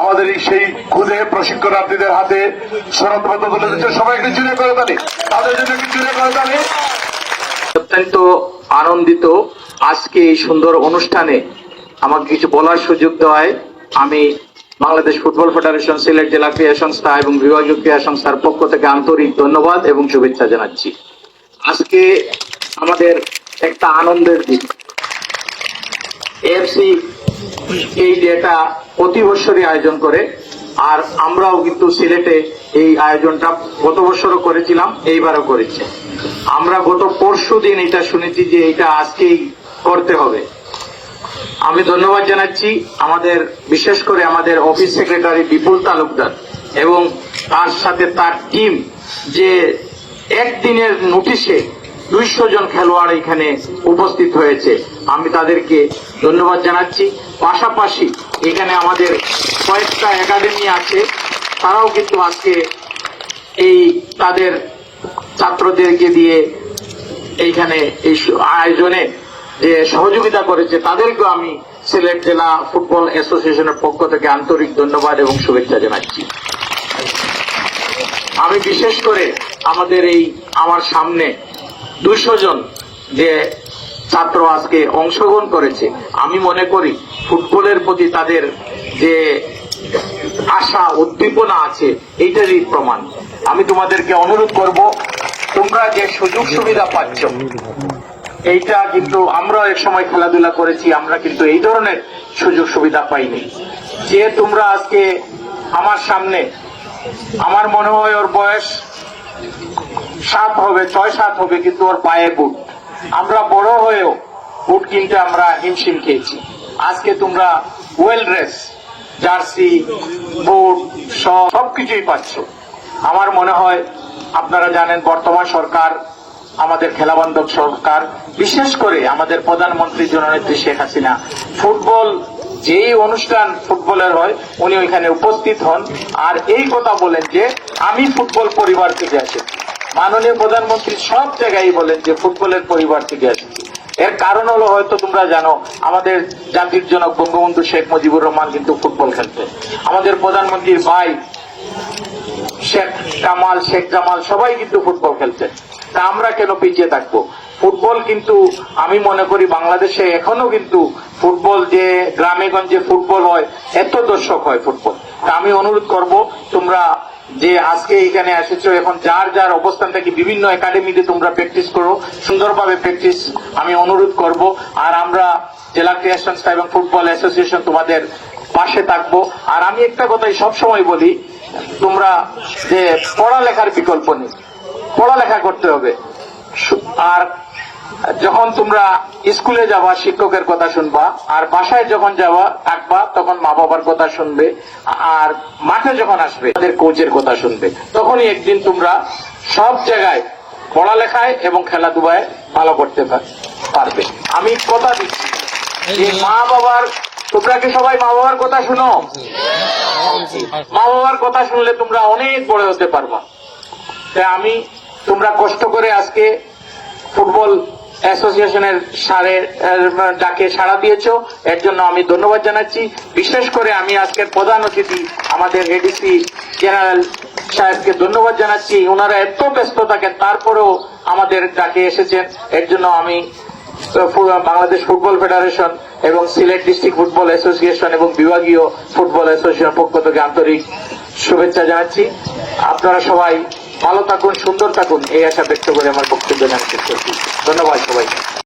আমাদের এই সেই খুদে প্রশিক্ষণার্থীদের হাতে সনদপত্র তুলে দিচ্ছে। সবাই একটু জুড়ে করে তালি। তাদের জন্য একটু জুড়ে করে তালি। অত্যন্ত আনন্দিত আজকে এই সুন্দর অনুষ্ঠানে আমাকে কিছু বলার সুযোগ দেওয়ায় আমি বাংলাদেশ ফুটবল ফেডারেশন, সিলেট জেলা ক্রীড়া সংস্থা এবং বিভাগীয় ক্রীড়া সংস্থার পক্ষ থেকে আন্তরিক ধন্যবাদ এবং শুভেচ্ছা জানাচ্ছি। আজকে আমাদের একটা আনন্দের দিন। এফসি এই ডেটা প্রতি বছরই আয়োজন করে, আর আমরাও কিন্তু সিলেটে এই আয়োজনটা গত বছরও করেছিলাম, এইবারও করেছি। আমরা গত পরশু দিন এটা শুনেছি যে এটা আজকেই করতে হবে। আমি ধন্যবাদ জানাচ্ছি আমাদের, বিশেষ করে আমাদের অফিস সেক্রেটারি বিপুল তালুকদার এবং তার সাথে তার টিম যে একদিনের নোটিশে দুইশো জন খেলোয়াড় এখানে উপস্থিত হয়েছে। আমি তাদেরকে ধন্যবাদ জানাচ্ছি। পাশাপাশি এখানে আমাদের কয়েকটা একাডেমি আছে। তারাও কিন্তু আজকে এই তাদের ছাত্রদেরকে দিয়ে এইখানে এই আয়োজনে যে সহযোগিতা করেছে, তাদেরকেও আমি সিলেট জেলা ফুটবল অ্যাসোসিয়েশনের পক্ষ থেকে আন্তরিক ধন্যবাদ এবং শুভেচ্ছা জানাচ্ছি। আমি বিশেষ করে আমাদের এই আমার সামনে দুইশো জন যে ছাত্র আজকে অংশগ্রহণ করেছে, আমি মনে করি ফুটবলের প্রতি তাদের যে আশা, উদ্দীপনা আছে এইটারই প্রমাণ। আমি তোমাদেরকে অনুরোধ করব, তোমরা যে সুযোগ সুবিধা পাচ্ছ, এইটা কিন্তু আমরা এক সময় খেলাধুলা করেছি, আমরা কিন্তু এই ধরনের সুযোগ সুবিধা পাইনি। যে তোমরা আজকে আমার সামনে, আমার মনে হয় ওর বয়স সাত হবে, ছয় সাত হবে, কিন্তু ওর পায়ে বুট। আমরা বড় হয়েও বুট কিনতে আমরা হিমশিম খেয়েছি। আজকে তোমরা ওয়েল ড্রেস জার্সি, বুট সব সবকিছুই পাচ্ছ। আমার মনে হয় আপনারা জানেন, বর্তমান সরকার, আমাদের খেলাবান্ধব সরকার, বিশেষ করে আমাদের প্রধানমন্ত্রী জননেত্রী শেখ হাসিনা, ফুটবল যেই অনুষ্ঠান ফুটবলের হয়, উনি ওইখানে উপস্থিত হন। আর এই কথা বলেন যে আমি ফুটবল পরিবার থেকে এসেছি মাননীয় প্রধানমন্ত্রী সব জায়গায় বলেন যে ফুটবলের পরিবার থেকে এসেছি এর কারণ হলো হয়তো তোমরা জানো, আমাদের জাতির জনক বঙ্গবন্ধু শেখ মুজিবুর রহমান কিন্তু ফুটবল খেলতেন আমাদের প্রধানমন্ত্রীর ভাই শেখ কামাল, শেখ জামাল সবাই কিন্তু ফুটবল খেলছেন তা আমরা কেন পিছিয়ে থাকব? ফুটবল কিন্তু আমি মনে করি বাংলাদেশে এখনও কিন্তু ফুটবল যে গ্রামে গঞ্জে ফুটবল হয়, এত দর্শক হয় ফুটবল। তা আমি অনুরোধ করব, তোমরা যে আজকে এখানে এসেছ, এখন যার যার অবস্থান থেকে বিভিন্ন একাডেমিতে তোমরা প্র্যাকটিস করো, সুন্দরভাবে প্র্যাকটিস আমি অনুরোধ করব। আর আমরা জেলা ক্রীড়া সংস্থা এবং ফুটবল অ্যাসোসিয়েশন তোমাদের পাশে থাকব। আর আমি একটা কথাই সবসময় বলি, তোমরা যে পড়ালেখার বিকল্প নেই, পড়ালেখা করতে হবে। আর যখন তোমরা স্কুলে যাবা, শিক্ষকের কথা শুনবা, আর বাসায় যখন যাবা, থাকবা, তখন মা বাবার কথা শুনবে, আর মাঠে যখন আসবে, তাদের কোচের কথা শুনবে। তখনই একদিন তোমরা সব জায়গায় পড়ালেখায় এবং খেলাধুলায় ভালো করতে পার- পারবে। আমি কথা দিচ্ছি। যে মা বাবার, তোমরা কি সবাই মা বাবার কথা শুনো? মা বাবার কথা শুনলে তোমরা অনেক বড় হতে পারবা। তাই আমি তোমরা কষ্ট করে আজকে ফুটবল অ্যাসোসিয়েশনের সারে ডাকে সাড়া দিয়েছ। এর জন্য আমি ধন্যবাদ জানাচ্ছি। বিশেষ করে আমি আজকের প্রধান অতিথি আমাদের এডিসি জেনারেল সাহেবকে ধন্যবাদ জানাচ্ছি। ওনারা এত ব্যস্ত থাকেন, তারপরেও আমাদের ডাকে এসেছেন। এর জন্য আমি বাংলাদেশ ফুটবল ফেডারেশন এবং সিলেট ডিস্ট্রিক্ট ফুটবল অ্যাসোসিয়েশন এবং বিভাগীয় ফুটবল অ্যাসোসিয়েশন পক্ষ থেকে আন্তরিক শুভেচ্ছা জানাচ্ছি। আপনারা সবাই ভালো থাকুন সুন্দর থাকুন। এই আশা ব্যক্ত করে আমার বক্তব্য জানাতে শেষ ধন্যবাদ সবাইকে।